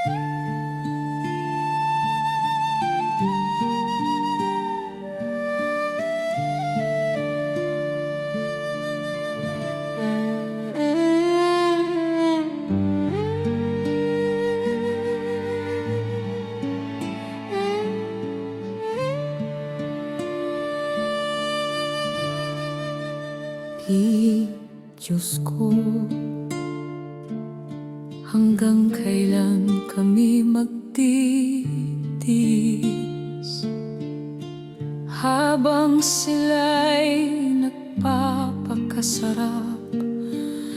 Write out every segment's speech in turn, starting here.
Di Diyos ko Hanggang kailan kami magtitiis Habang sila'y nagpapakasarap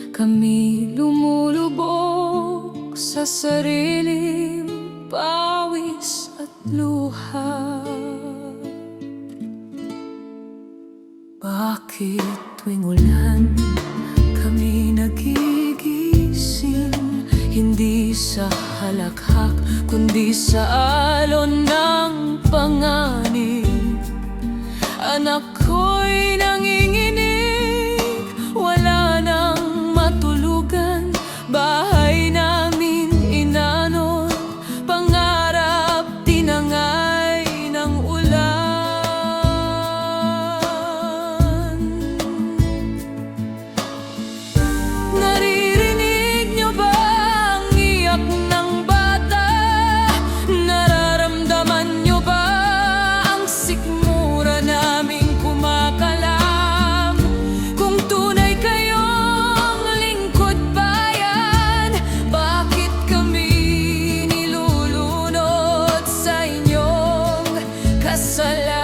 Kami lumulubog sa sariling pawis at luha. Bakit tuwing ulan Sa halakhak kundi sa alon ng panganib. Anak ko'y nanginginig That's a love.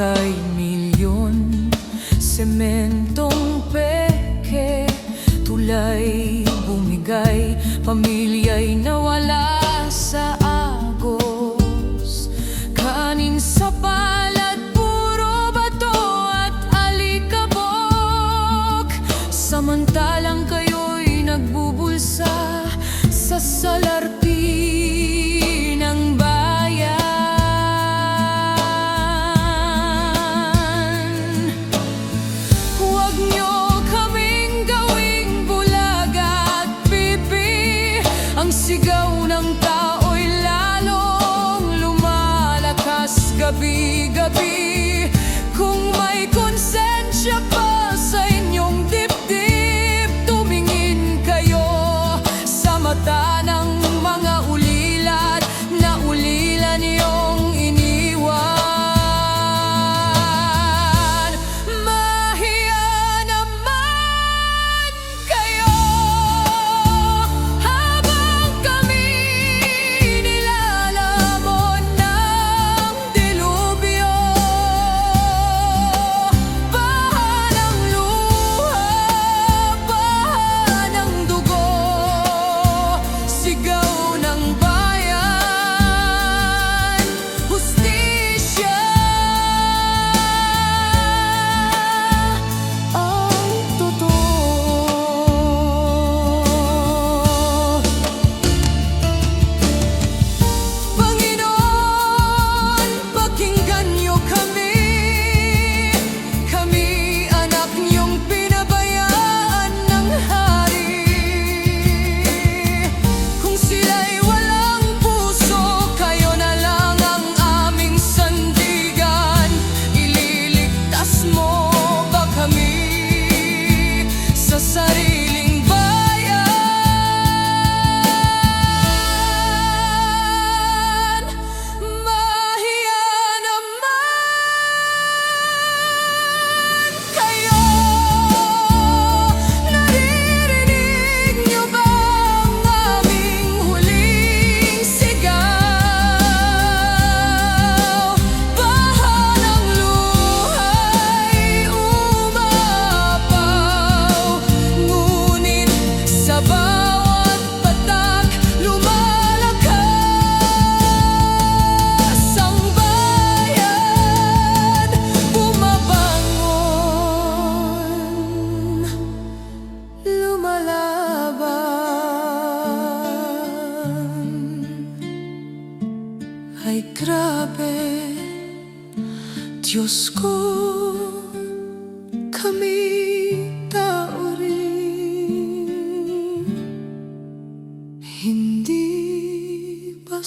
Kontrata'y milyon. Sementong peke Tulay bumigay. Pamilya'y nawala sa agos. Kanin sa palad Puro bato at alikabok. Samantalang kayo'y nagbubulsa Sa salarpi gabi-gabi Diyos ko, kami tao rin Hindi ba